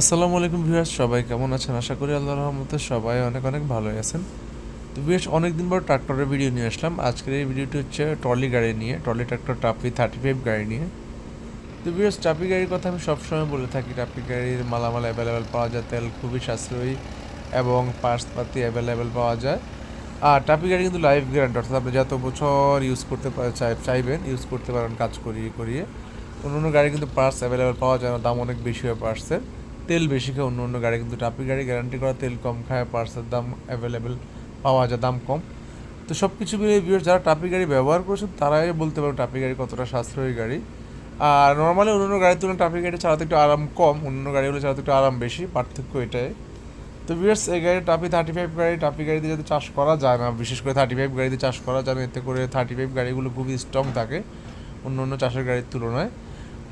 আসসালামু আলাইকুম ভিউয়ার্স, সবাই কেমন আছেন? আশা করি আল্লাহ রহমতে সবাই অনেক অনেক ভালোই আছেন। তো ভিউয়ার্স, অনেকদিন পর ট্রাক্টরের ভিডিও নিয়ে আসলাম। আজকের এই ভিডিওটি হচ্ছে ট্রলি গাড়ি নিয়ে, ট্রলি ট্রাক্টর টাপি থার্টি ফাইভ গাড়ি নিয়ে। তো ভিউয়ার্স, টাপি গাড়ির কথা আমি সবসময় বলে থাকি, টাপি গাড়ির মালামাল অ্যাভেলেবেল পাওয়া যায়, তেল খুবই সাশ্রয়ী এবং পার্সপাতি অ্যাভেলেবেল পাওয়া যায়। আর টাপি গাড়ি কিন্তু লাইফ গ্যারান্টি অর্থাৎ আপনি যত বছর ইউজ করতে চাইবেন ইউজ করতে পারেন, কাজ করিয়ে করিয়ে। অন্য অন্য গাড়ি কিন্তু পার্টস অ্যাভেলেবেল পাওয়া যায় না, দাম অনেক বেশি হয় পার্টসের তেল বেশি খায়, অন্য অন্য গাড়ি। কিন্তু টাপি গাড়ি গ্যারান্টি করা তেল কম খায় পার্টসের দাম অ্যাভেলেবেল পাওয়া যায়, দাম কম। তো সব কিছু মিলিয়ে ভিউয়ার যারা টাপি গাড়ি ব্যবহার করেছেন, তারাই বলতে পারবে টাপি গাড়ি কতটা সাশ্রয়ী গাড়ি। আর নর্মালি অন্য অন্য গাড়ির তুলনায় টাপি গাড়ি চালাতে একটু আরাম কম, অন্য গাড়িগুলো চালাতে একটু আরাম বেশি, পার্থক্য এটাই। তো ভিউয়ার্স এই গাড়ি টাপি থার্টি ফাইভ গাড়ি, টাপি গাড়িতে যাতে চাষ করা যায় না, বিশেষ করে থার্টি ফাইভ গাড়িতে চাষ করা যায় না, এতে করে থার্টি ফাইভ গাড়িগুলো খুবই স্ট্রং থাকে, অন্য অন্য চাষের গাড়ির তুলনায়।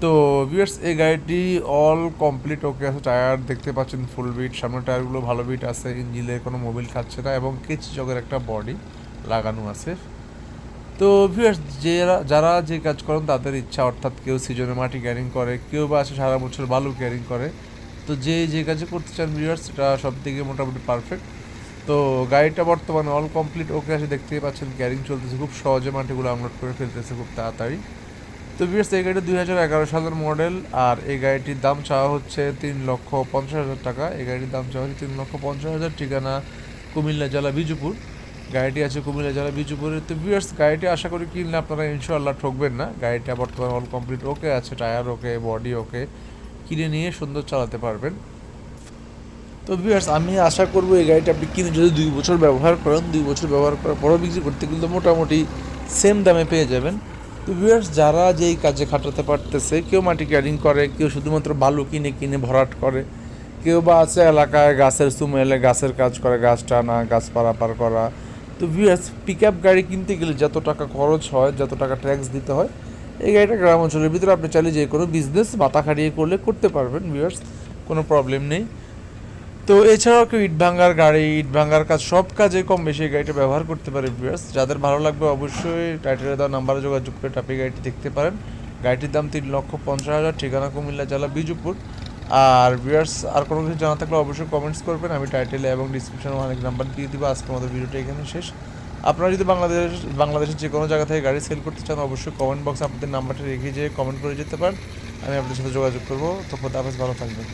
তো ভিউয়ার্স এই গাড়িটি অল কমপ্লিট ওকে আছে। টায়ার দেখতে পাচ্ছেন ফুল বিট সামনের টায়ারগুলো ভালো বিট আছে। ইঞ্জিনে কোনো মোবিল খাচ্ছে না এবং কেচি জগের একটা বডি লাগানো আছে। তো ভিউয়ার্স যারা যারা যে কাজ করেন তাদের ইচ্ছা, অর্থাৎ কেউ সিজনে মাটি ক্যারিং করে, কেউ বা আছে সারা বছর বালু ক্যারিং করে। তো যে যে কাজে করতে চান ভিউয়ার্স সেটা সব থেকে মোটামুটি পারফেক্ট তো গাড়িটা বর্তমানে অল কমপ্লিট ওকে আছে। দেখতেই পাচ্ছেন ক্যারিং চলতেছে। খুব সহজে মাটিগুলো আনলোড করে ফেলতেছে খুব তাড়াতাড়ি। তো ভিউয়ার্স এই গাড়িটা দুই হাজার এগারো সালের মডেল আর এই গাড়িটির দাম চাওয়া হচ্ছে তিন লক্ষ পঞ্চাশ হাজার টাকা। এই গাড়িটির দাম চাওয়া হচ্ছে তিন লক্ষ পঞ্চাশ হাজার, ঠিকানা কুমিল্লা জেলা বিজুপুর। গাড়িটি আছে কুমিল্লা জেলা বিজুপুরে তো ভিউয়ার্স গাড়িটি আশা করি কিনলে আপনারা ইনশাল্লাহ ঠকবেন না। গাড়িটা বর্তমানে অল কমপ্লিট ওকে আছে টায়ার ওকে বডি ওকে কিনে নিয়ে সুন্দর চালাতে পারবেন। তো ভিউয়ার্স আমি আশা করব এই গাড়িটা আপনি কিনে যদি দুই বছর ব্যবহার করেন, দুই বছর ব্যবহার করার পরও বিক্রি করতে কিন্তু মোটামুটি সেম দামে পেয়ে যাবেন। তো ভিউয়ার্স যারা যেই কাজে খাটাতে পারতেছে, কেউ মাটি ক্যারিং করে, কেউ শুধুমাত্র বালু কিনে কিনে ভরাট করে, কেউ বা আছে এলাকায় গাছের সুমো এলে গাছের কাজ করে, গাছ টানা, গাছ পারাপার করা। তো ভিউয়ার্স পিক আপ গাড়ি কিনতে গেলে যত টাকা খরচ হয়, যত টাকা ট্যাক্স দিতে হয়, এই গাড়িটা গ্রাম অঞ্চলের ভিতরে আপনি চাইলে যে কোনো বিজনেস মাথা খাটিয়ে করলে করতে পারবেন ভিউয়ার্স কোনো প্রবলেম নেই। তো এছাড়াও কেউ ইট ভাঙ্গার গাড়ি, ইট ভাঙ্গার কাজ, সব কাজে কম বেশি গাড়িটা ব্যবহার করতে পারে ভিউয়ার্স যাদের ভালো লাগবে অবশ্যই টাইটেলে দেওয়া নাম্বারে যোগাযোগ করে টাপি গাড়িটি দেখতে পারেন। গাড়িটির দাম তিন লক্ষ পঞ্চাশ হাজার, ঠিকানা কুমিল্লা জেলা বিজুপুর। আর ভিউয়ার্স আর কোনো কিছু জানা থাকলে অবশ্যই কমেন্টস করবেন। আমি টাইটেলে এবং ডিসক্রিপশনে অনেক নাম্বার দিয়ে দিব। আজকে আমাদের ভিডিওটা এখানে শেষ। আপনারা যদি বাংলাদেশ, বাংলাদেশের যে কোনো জায়গা থেকে গাড়ি সেল করতে চান, অবশ্যই কমেন্ট বক্সে আপনাদের নাম্বারটা রেখে যেয়ে কমেন্ট করে যেতে পারেন। আমি আপনাদের সাথে যোগাযোগ করব। তো খোদা হাফেজ ভালো থাকবেন।